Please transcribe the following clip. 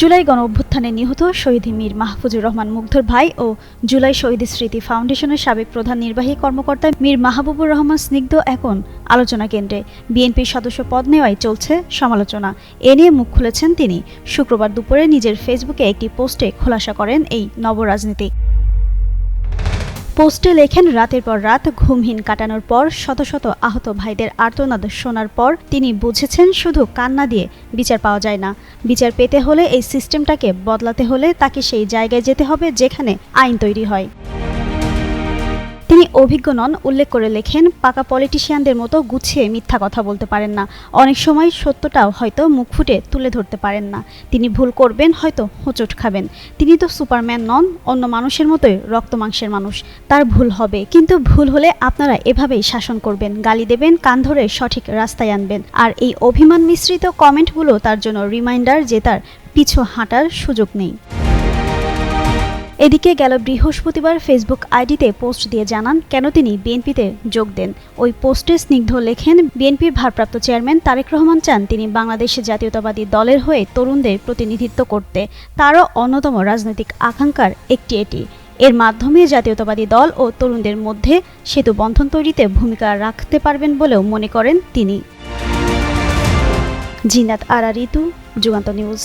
জুলাই গণ অভ্যুত্থানে নিহত শহীদ মীর মাহফুজুর রহমান মুগ্ধর ভাই ও জুলাই শহীদ স্মৃতি ফাউন্ডেশনের সাবেক প্রধান নির্বাহী কর্মকর্তা মীর মাহবুবুর রহমান স্নিগ্ধ এখন আলোচনা কেন্দ্রে। বিএনপির সদস্য পদ নেওয়ায় চলছে সমালোচনা। এ নিয়ে মুখ খুলেছেন তিনি। শুক্রবার দুপুরে নিজের ফেসবুকে একটি পোস্টে খোলাসা করেন এই নবরাজনীতি। পোস্টে লেখেন, রাতের পর রাত ঘুমহীন কাটানোর পর শত শত আহত ভাইদের আর্তনাদ শোনার পর তিনি বুঝেছেন, শুধু কান্না দিয়ে বিচার পাওয়া যায় না। বিচার পেতে হলে এই সিস্টেমটাকে বদলাতে হলে তাকে সেই জায়গায় যেতে হবে যেখানে আইন তৈরি হয়। তিনি অভিজ্ঞ নন, উল্লেখ করে লেখেন, পাকা পলিটিশিয়ানদের মতো গুছিয়ে মিথ্যা কথা বলতে পারেন না। অনেক সময় সত্যটাও হয়তো মুখ ফুটে তুলে ধরতে পারেন না। তিনি ভুল করবেন, হয়তো হোঁচট খাবেন। তিনি তো সুপারম্যান নন, অন্য মানুষের মতোই রক্ত মাংসের মানুষ। তার ভুল হবে, কিন্তু ভুল হলে আপনারা এভাবেই শাসন করবেন, গালি দেবেন, কান ধরে সঠিক রাস্তায় আনবেন। আর এই অভিমান মিশ্রিত কমেন্টগুলো তার জন্য রিমাইন্ডার যে তার পিছু হাঁটার সুযোগ নেই। এদিকে গেল বৃহস্পতিবার ফেসবুক আইডিতে পোস্ট দিয়ে জানান, কেন তিনি বিএনপিতে যোগ দেন? ওই পোস্টে স্নিগ্ধ লেখেন বিএনপির ভারপ্রাপ্ত চেয়ারম্যান তারেক রহমান চান তিনি বাংলাদেশ জাতীয়তাবাদী দলের হয়ে তরুণদের প্রতিনিধিত্ব করতে। তারও অন্যতম রাজনৈতিক আকাঙ্ক্ষার একটি এটি। এর মাধ্যমে জাতীয়তাবাদী দল ও তরুণদের মধ্যে সেতু বন্ধন তৈরিতে ভূমিকা রাখতে পারবেন বলেও মনে করেন তিনি। জিনাত আরা, ঋতু, যুগান্ত নিউজ।